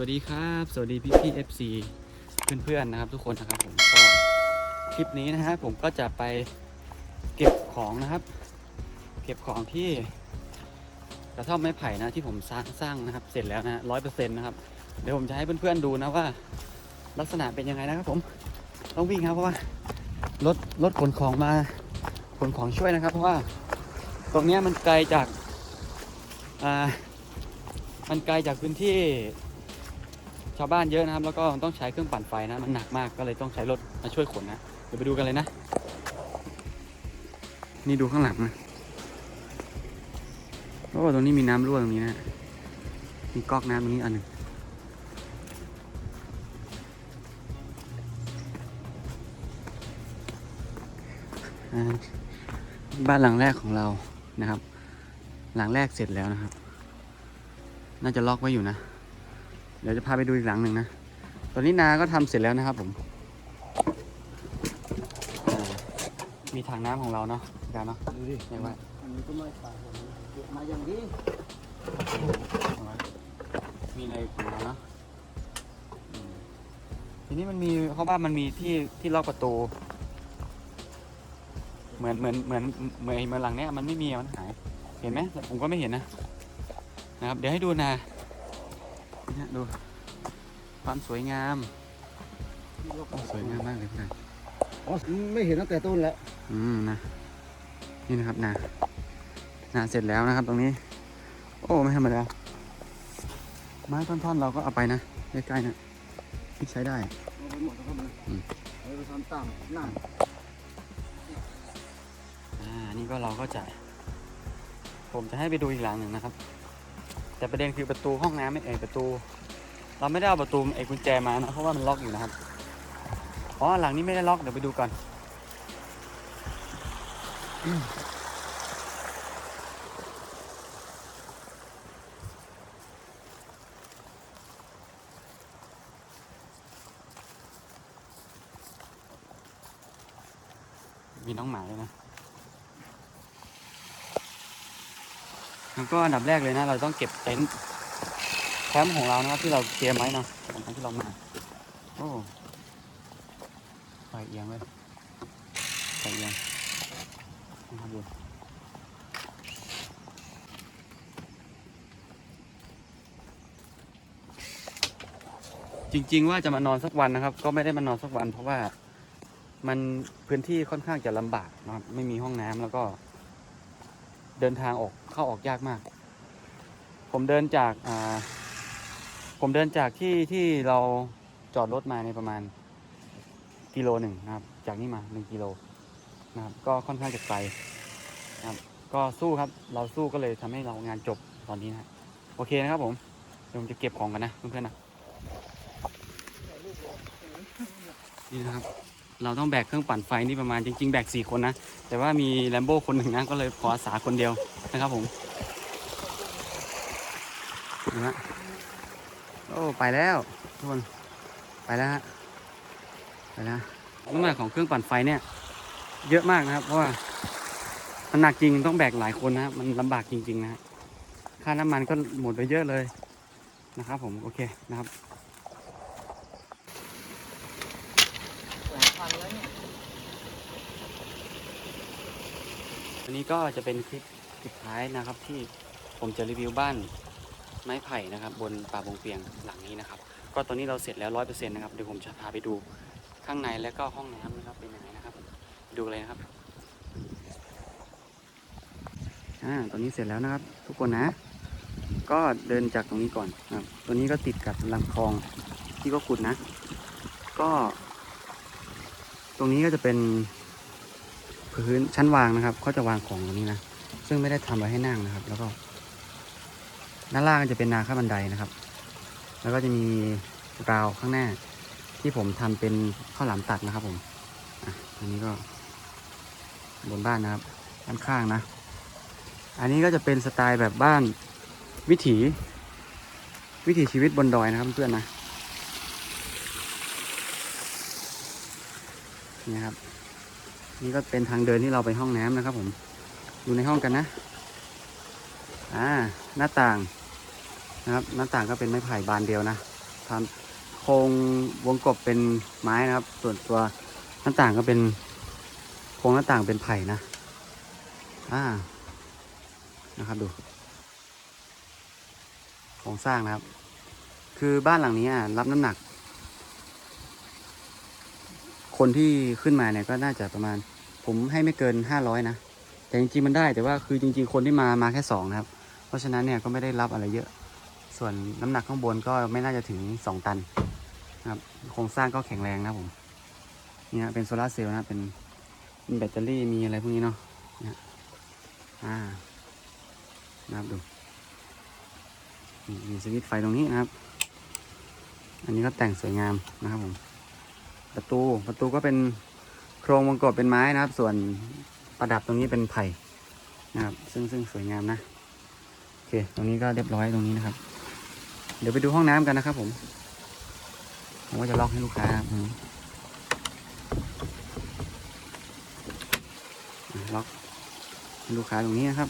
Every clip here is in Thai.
วัสดีครับ สวัสดีพี่พี่เอฟซีเพื่อนๆนะครับทุกคนนะครับผมก็คลิปนี้นะฮะผมก็จะไปเก็บของนะครับ เก็บของที่กระท่อมไม้ไผ่นะที่ผมสร้างสร้างนะครับ เสร็จแล้วนะร้อยเปอร์เซ็นต์นะครับเดี๋ยวผมจะให้เพื่อนๆดูนะว่า ลักษณะเป็นยังไงนะครับผมต้องวิ่งครับเพราะว่ารถรถขนของมาขนของช่วยนะครับ เพราะว่าตรงนี้มันไกลจากอ่ามันไกลจากพื้นที่ ชาวบ้านเยอะนะครับ แล้วก็ต้องใช้เครื่องปั่นไฟนะมันหนักมากก็เลยต้องใช้รถมาช่วยขนนะเดี๋ยวไปดูกันเลยนะ นี่ดูข้างหลังนะโอ้ตรงนี้มีน้ำรั่วตรงนี้นะมีก๊อกน้ำตรงนี้อันหนึ่งบ้านหลังแรกของเรานะครับ หลังแรกเสร็จแล้วนะครับ น่าจะล็อกไว้อยู่นะ เดี๋ยวจะพาไปดูอีกหลังหนึ่งนะ ตอนนี้นาก็ทำเสร็จแล้วนะครับผมอ่ามีถังน้ำของเราเนาะอาจารย์เนาะดูดิเรียกว่าอันนี้ก็ไม่ตายผมเก็บมาอย่างนี้มีในของเราเนาะอืมทีนี้มันมีเพราะว่ามันมีที่ที่ล็อกประตู เหมือนเหมือนเหมือนเหมือนเหมือนหลังเนี้ยมันไม่มีมันหาย เห็นไหมผมก็ไม่เห็นนะนะครับ เดี๋ยวให้ดูนะ นี่ฮะดูความสวยงามโอ้สวยงามมากเลยเพื่อนอ๋อไม่เห็นตั้งแต่ต้นแล้ว อืมนะ นี่นะครับนานาเสร็จแล้วนะครับ ตรงนี้ โอ้ไม่ธรรมดาไม้ท่อนๆเราก็เอาไปนะใกล้ๆนะที่ใช้ได้เอาไปหมดแล้วครับนะอืมเอาไปทำตั้งหน้าอ่านี่ก็เราก็จะ ผมจะให้ไปดูอีกหลังหนึ่งนะครับ แต่ประเด็นคือประตูห้องน้ำไม่เอยประตู เราไม่ได้เอาประตูไอ้กุญแจมานะเพราะว่ามันล็อกอยู่นะครับอ๋อหลังนี้ไม่ได้ล็อกเดี๋ยวไปดูก่อนมมีน้องหมาเลยนะ แล้วก็อันดับแรกเลยนะ เราต้องเก็บเต็นท์แคมป์ของเรานะครับที่เราเตรียมไว้นะตอนที่เรามาโอ้ไฟเอียงเลยไฟเอียงนะครับดูจริง ๆ ว่าจะมานอนสักวันนะครับ ก็ไม่ได้มานอนสักวัน เพราะว่ามันพื้นที่ค่อนข้างจะลำบากนะครับไม่มีห้องน้ำแล้วก็ เดินทางออกเข้าออกยากมาก ผมเดินจากอ่าผมเดินจากที่ที่เราจอดรถมาในประมาณกิโลหนึ่งนะครับ จากนี่มาหนึ่งกิโลนะครับ ก็ค่อนข้างจะไกลนะครับ ก็สู้ครับ เราสู้ก็เลยทำให้เรางานจบตอนนี้นะโอเคนะครับผมเดี๋ยวผมจะเก็บของกันนะเพื่อนๆนะนี่นะครับ เราต้องแบกเครื่องปั่นไฟนี่ประมาณจริงๆ แบกสี่คนนะ แต่ว่ามีแลมโบ้คนหนึ่งนะ ก็เลยขออาสาคนเดียวนะครับผมนะฮะโอ้ไปแล้วทุกคนไปแล้วฮะไปแล้วน้ำหนักของเครื่องปั่นไฟเนี่ย เยอะมากนะครับ เพราะว่ามันหนักจริงต้องแบกหลายคนนะมันลำบากจริง ๆ นะฮะค่าน้ำมันก็หมดไปเยอะเลยนะครับผมโอเคนะครับ หลายพันแล้วเนี่ย วันนี้ก็จะเป็นคลิปสุดท้ายนะครับที่ผมจะรีวิวบ้านไม้ไผ่นะครับ บนป่าบงเปียงหลังนี้นะครับ ก็ตอนนี้เราเสร็จแล้วร้อยเปอร์เซ็นต์นะครับเดี๋ยวผมจะพาไปดูข้างในและก็ห้องน้ำนะครับเป็นยังไงนะครับ ดูเลยนะครับอ่าตอนนี้เสร็จแล้วนะครับ ทุกคนนะ ก็เดินจากตรงนี้ก่อนนะครับตัวนี้ก็ติดกับลำคลองที่ก็ขุดนะ ก็ ตรงนี้ก็จะเป็น พื้นชั้นวางนะครับเขาจะวางของตรงนี้นะซึ่งไม่ได้ทำไว้ให้นั่งนะครับ แล้วก็ด้านล่างจะเป็นนาข้าวบันไดนะครับ แล้วก็จะมีราวข้างหน้า ที่ผมทำเป็นข้าวหลามตัดนะครับ ผมอะอันนี้ก็บนบ้านนะครับด้านข้างนะ อันนี้ก็จะเป็นสไตล์แบบบ้านวิถี วิถีชีวิตบนดอยนะครับเพื่อนนะนี่ครับ นี่ก็เป็นทางเดินที่เราไปห้องน้ำนะครับ ผมอยู่ในห้องกันนะ อ่า หน้าต่างนะครับ หน้าต่างก็เป็นไม้ไผ่บานเดียวนะทำโครงวงกบเป็นไม้นะครับ ส่วนตัวหน้าต่างก็เป็นโครงหน้าต่างเป็นไผ่นะ อ่า นะครับดูโครงสร้างนะครับ คือบ้านหลังนี้รับน้ำหนัก คนที่ขึ้นมาเนี่ยก็น่าจะประมาณ ผมให้ไม่เกินห้าร้อยนะ แต่จริงๆมันได้แต่ว่าคือจริง ๆ คนที่มามาแค่สองนะครับ เพราะฉะนั้นเนี่ยก็ไม่ได้รับอะไรเยอะ ส่วนน้ำหนักข้างบนก็ไม่น่าจะถึงสองตันนะครับโครงสร้างก็แข็งแรงนะผมเนี่ยเป็นโซลาร์เซลล์นะเป็นมีแบตเตอรี่มีอะไรพวกนี้เนาะนี่ยอ่านะครับดูมีสวิตช์ไฟตรงนี้นะครับ อันนี้ก็แต่งสวยงามนะครับผม ประตูประตูก็เป็นโครงวงกบเป็นไม้นะครับ ส่วนประดับตรงนี้เป็นไผ่นะครับ ซึ่งซึ่งสวยงามนะโอเค ตรงนี้ก็เรียบร้อยตรงนี้นะครับ เดี๋ยวไปดูห้องน้ำกันนะครับ ผมผมก็จะล็อกให้ลูกค้าครับล็อกลูกค้าตรงนี้นะครับ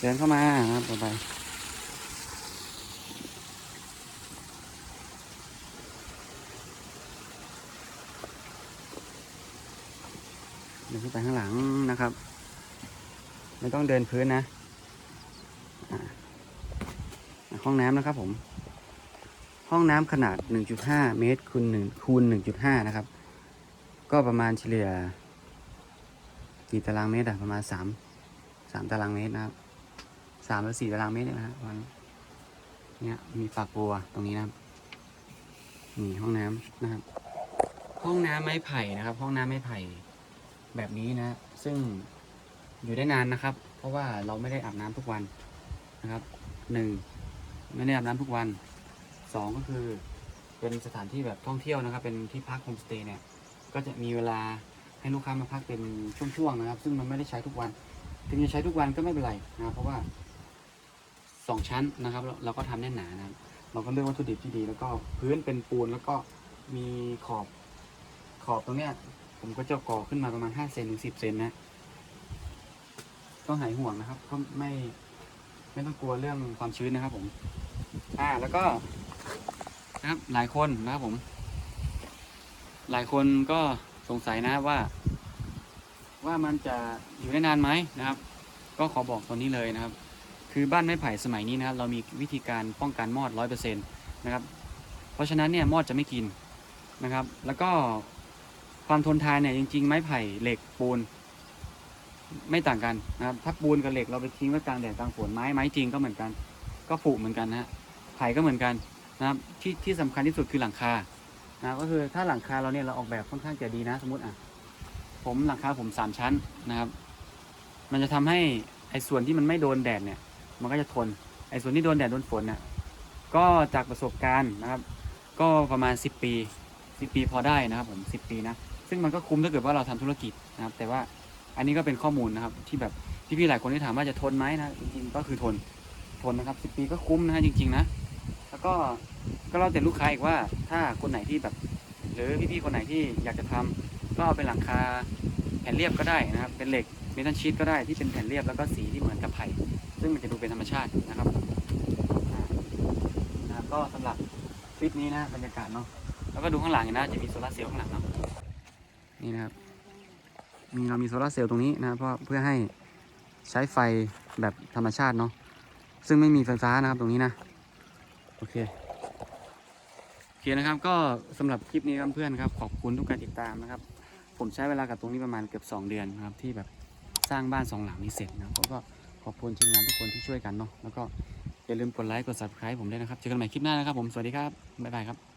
เดินเข้ามานะครับต่อไป เดินขึ้นไปข้างหลังนะครับ ไม่ต้องเดินพื้นนะห้องน้ำนะครับผม ห้องน้ำขนาด 1.5 เมตรคูณ1คูณ1.5 นะครับ ก็ประมาณเฉลี่ย กี่ตารางเมตรอะประมาณ 3 3 ตารางเมตรนะครับ3หรือ4ตารางเมตรเนี่ยนะครับเนี่ยมีฝักบัวตรงนี้นะครับนี่ห้องน้ำนะครับ ห้องน้ำไม้ไผ่นะครับ ห้องน้ำไม้ไผ่ แบบนี้นะ ซึ่งอยู่ได้นานนะครับ เพราะว่าเราไม่ได้อาบน้ำทุกวันนะครับหนึ่งไม่ได้อาบน้ำทุกวันสองก็คือเป็นสถานที่แบบท่องเที่ยวนะครับ เป็นที่พักโฮมสเตย์เนี่ย ก็จะมีเวลาให้ลูกค้ามาพักเป็นช่วงๆนะครับ ซึ่งมันไม่ได้ใช้ทุกวัน ถึงจะใช้ทุกวันก็ไม่เป็นไรนะรเพราะว่าสองชั้นนะครับ เราก็ทำแน่นหนานะครับเราก็เลือกวัตถุดิบที่ดี แล้วก็พื้นเป็นปูนแล้วก็มีขอบขอบตรงเนี้ย ผมก็จะก่อขึ้นมาประมาณ5เซนถึง10เซนนะต้องหายห่วงนะครับก็ไม่ไม่ต้องกลัวเรื่องความชื้นนะครับ ผม อ่าแล้วก็นะครับหลายคนนะครับผม หลายคนก็สงสัยนะว่า ว่ามันจะอยู่ได้นานไหมนะครับ ก็ขอบอกตอนนี้เลยนะครับ คือบ้านไม้ไผ่สมัยนี้นะครับ เรามีวิธีการป้องกันมอดร้อยเปอร์เซ็นต์นะครับ เพราะฉะนั้นเนี่ยมอดจะไม่กินนะครับ แล้วก็ ความทนทานเนี่ยจริงๆ ไม้ไผ่เหล็กปูน ไม่ต่างกันนะครับถ้าปูนกับเหล็กเราไปทิ้งไว้กลางแดดกลางฝนไม้ไม้จริงก็เหมือนกัน ก็ผุเหมือนกันนะฮะไผ่ก็เหมือนกันนะครับที่ที่สำคัญที่สุดคือหลังคานะก็คือถ้าหลังคาเราเนี่ยเราออกแบบค่อนข้างจะดีนะ สมมติอะผมหลังคาผมสามชั้นนะครับ มันจะทำให้ไอ้ส่วนที่มันไม่โดนแดดเนี่ย มันก็จะทนไอ้ส่วนที่โดนแดดโดนฝนเนี่ยก็จากประสบการณ์นะครับ ก็ประมาณ 10 ปี 10 ปีพอได้นะครับผม 10 ปีนะ ซึ่งมันก็คุ้มถ้าเกิดว่าเราทำธุรกิจนะครับ แต่ว่าอันนี้ก็เป็นข้อมูลนะครับ ที่แบบพี่ๆหลายคนที่ถามว่าจะทนไหมนะจริงๆก็คือทนทนนะครับ10ปีก็คุ้มนะฮะจริง ๆ นะ แล้วก็ก็เราแต่ลูกค้าอีกว่าถ้าคนไหนที่แบบ หรือพี่ๆคนไหนที่อยากจะทำก็เอาเป็นหลังคาแผ่นเรียบก็ได้นะครับ เป็นเหล็กเมทัลชีตก็ได้ที่เป็นแผ่นเรียบแล้วก็สีที่เหมือนกับไผ่ซึ่งมันจะดูเป็นธรรมชาตินะครับนะก็สำหรับคลิปนี้นะบรรยากาศเนาะแล้วก็ดูข้างหลังนนะจะมีโซลาร์เซลล์ข้างหลังเนาะ นี่นะครับมีเรามีโซลาร์เซลล์ตรงนี้นะครับเพราะเพื่อให้ใช้ไฟแบบธรรมชาติเนาะซึ่งไม่มีไฟฟ้านะครับตรงนี้นะ โอเค โอเคนะครับ ก็สำหรับคลิปนี้ครับเพื่อนครับขอบคุณทุกการติดตามนะครับ ผมใช้เวลากับตรงนี้ประมาณเกือบ 2 เดือนนะครับ ที่แบบสร้างบ้านสองหลังนี้เสร็จนะครับผมก็ขอบคุณทีมงานทุกคนที่ช่วยกันเนาะแล้วก็อย่าลืมกดไลค์กด subscribe ผมด้วยนะครับเจอกันใหม่คลิปหน้านะครับผมสวัสดีครับบ๊ายบายครับ